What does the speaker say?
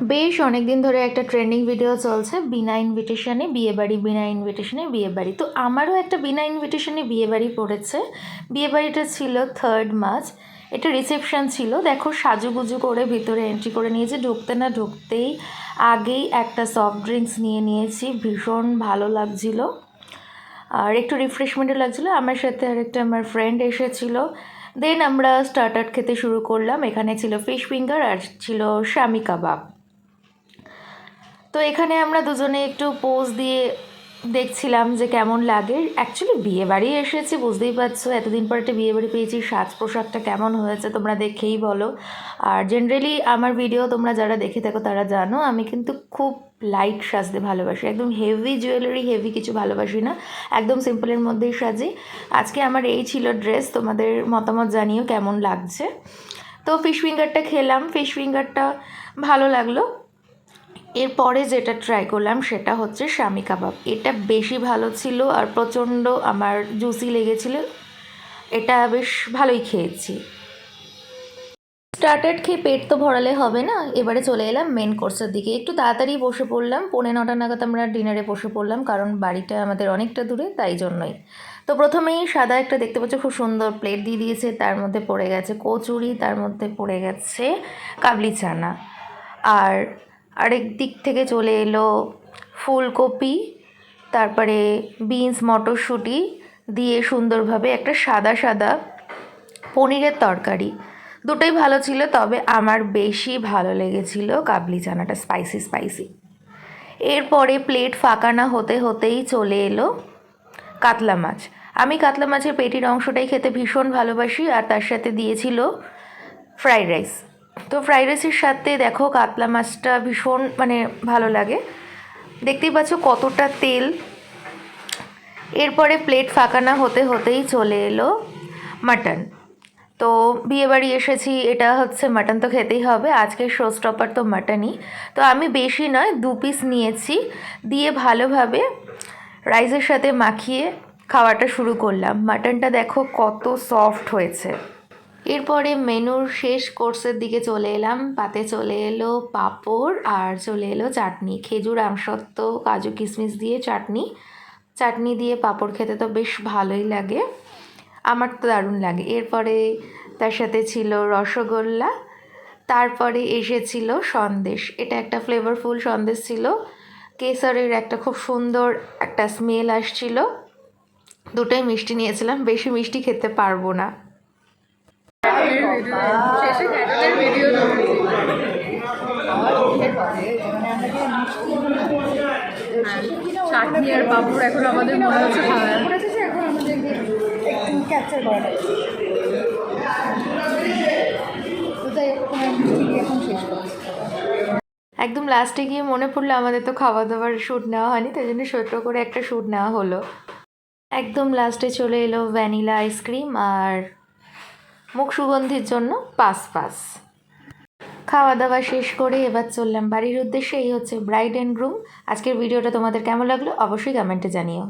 বেশ অনেক দিন ধরে একটা ট্রেন্ডিং ভিডিও চলছে, বিনা ইনভিটেশনে বিয়েবাড়ি বিনা ইনভিটেশনে বিয়ে বাড়ি। তো আমারও একটা বিনা ইনভিটেশনে বিয়েবাড়ি পড়েছে। বিয়েবাড়িটা ছিল থার্ড মার্চ এটা রিসেপশন ছিল। দেখো, সাজুগুজু করে ভিতরে এন্ট্রি করে নিয়েছে। ঢুকতে না ঢুকতেই আগেই একটা সফট ড্রিঙ্কস নিয়ে নিয়েছি। ভীষণ ভালো লাগছিল। আর একটু রিফ্রেশমেন্টও লাগছিল। আমার সাথে আরেকটা আমার ফ্রেন্ড এসেছিল। দেন আমরা স্টার্টার খেতে শুরু করলাম। এখানে ছিল ফিশ ফিঙ্গার আর ছিল শামি কাবাব তো এখানে আমরা দুজনে একটু পোজ দিয়ে দেখছিলাম যে কেমন লাগে। অ্যাকচুয়ালি বিয়ে বাড়ি এসেছি, বুঝতেই পারছ। এতদিন পর একটা বিয়ে বাড়ি পেয়েছি সাজ পোশাকটা কেমন হয়েছে তোমরা দেখেই বলো। আর জেনারেলি আমার ভিডিও তোমরা যারা দেখে থাকো তারা জানো, আমি কিন্তু খুব লাইট সাজতে ভালোবাসি। একদম হেভি জুয়েলারি হেভি কিছু ভালোবাসি না। একদম সিম্পলের মধ্যেই সাজি। আজকে আমার এই ছিল ড্রেস তোমাদের মতামত জানিও কেমন লাগছে। তো ফিশ ফিঙ্গারটা খেলাম। ফিশ ফিঙ্গারটা ভালো লাগল। এরপরে যেটা ট্রাই করলাম সেটা হচ্ছে স্বামী কাবাব। এটা বেশি ভালো ছিল আর প্রচণ্ড আমার জুসি লেগেছিল। এটা বেশ ভালোই খেয়েছি। স্টার্টার খেয়ে পেট তো ভরালে হবে না। এবারে চলে এলাম মেন কোর্সের দিকে। একটু তাড়াতাড়ি বসে পড়লাম। পৌনে নটা নাগাদ আমরা ডিনারে বসে পড়লাম কারণ বাড়িটা আমাদের অনেকটা দূরে, তাই জন্যই। তো প্রথমেই সাদা একটা দেখতে পাচ্ছ, খুব সুন্দর প্লেট দিয়ে দিয়েছে। তার মধ্যে পড়ে গেছে কচুরি, তার মধ্যে পড়ে গেছে কাবলি চানা। আর আরেক দিক থেকে চলে এলো ফুলকপি, তারপরে বিনস মটরশুঁটি দিয়ে সুন্দরভাবে একটা সাদা সাদা পনিরের তরকারি। দুটোই ভালো ছিল, তবে আমার বেশি ভালো লেগেছিল কাবলি চানাটা স্পাইসি স্পাইসি এরপরে প্লেট ফাঁকা না হতে হতেই চলে এলো কাতলা মাছ। আমি কাতলা মাছের পেটির অংশটাই খেতে ভীষণ ভালোবাসি, আর তার সাথে দিয়েছিল ফ্রাইড রাইস তো ফ্রাইড রাইসের সাথে দেখো কাতলা মাছটা ভীষণ মানে ভালো লাগে। দেখতেই পাচ্ছ কতটা তেল। এরপরে প্লেট ফাঁকা না হতে হতেই চলে এলো মাটন তো বিয়েবাড়ি এসেছি, এটা হচ্ছে মাটন তো খেতেই হবে। আজকের শো স্টপার তো মাটনই তো আমি বেশি নয়, দু পিস নিয়েছি। দিয়ে ভালোভাবে রাইসের সাথে মাখিয়ে খাওয়াটা শুরু করলাম। মাটনটা দেখো কত সফট হয়েছে। এরপরে মেনুর শেষ কোর্সের দিকে চলে এলাম। পাতে চলে এলো পাঁপড় আর চলে এলো চাটনি। খেজুর, আমসত্ত্ব, কাজু, কিশমিশ দিয়ে চাটনি। চাটনি দিয়ে পাঁপড় খেতে তো বেশ ভালোই লাগে। আমার তো দারুণ লাগে। এরপরে তার সাথে ছিল রসগোল্লা। তারপরে এসেছিল সন্দেশ। এটা একটা ফ্লেভারফুল সন্দেশ ছিল। কেসরের একটা খুব সুন্দর একটা স্মেল আসছিল। দুটোই মিষ্টি নিয়েছিলাম। বেশি মিষ্টি খেতে পারব না। চাটনি আর পাঁপড় এখন আমাদের মনে হচ্ছে একদম লাস্টে গিয়ে মনে পড়ল আমাদের তো খাওয়া দাওয়ার শ্যুট নেওয়া হয়নি, তাই জন্য ছোট্ট করে একটা শ্যুট নেওয়া হলো। একদম লাস্টে চলে এলো ভ্যানিলা আইসক্রিম আর মুখ সুগন্ধির জন্য পাস পাস। খাওয়া দাওয়া শেষ করে এবার চললাম বাড়ির উদ্দেশ্যে, এই হচ্ছে ব্রাইড অ্যান্ড গ্রুম আজকের ভিডিওটা তোমাদের কেমন লাগল অবশ্যই কমেন্টে জানিও।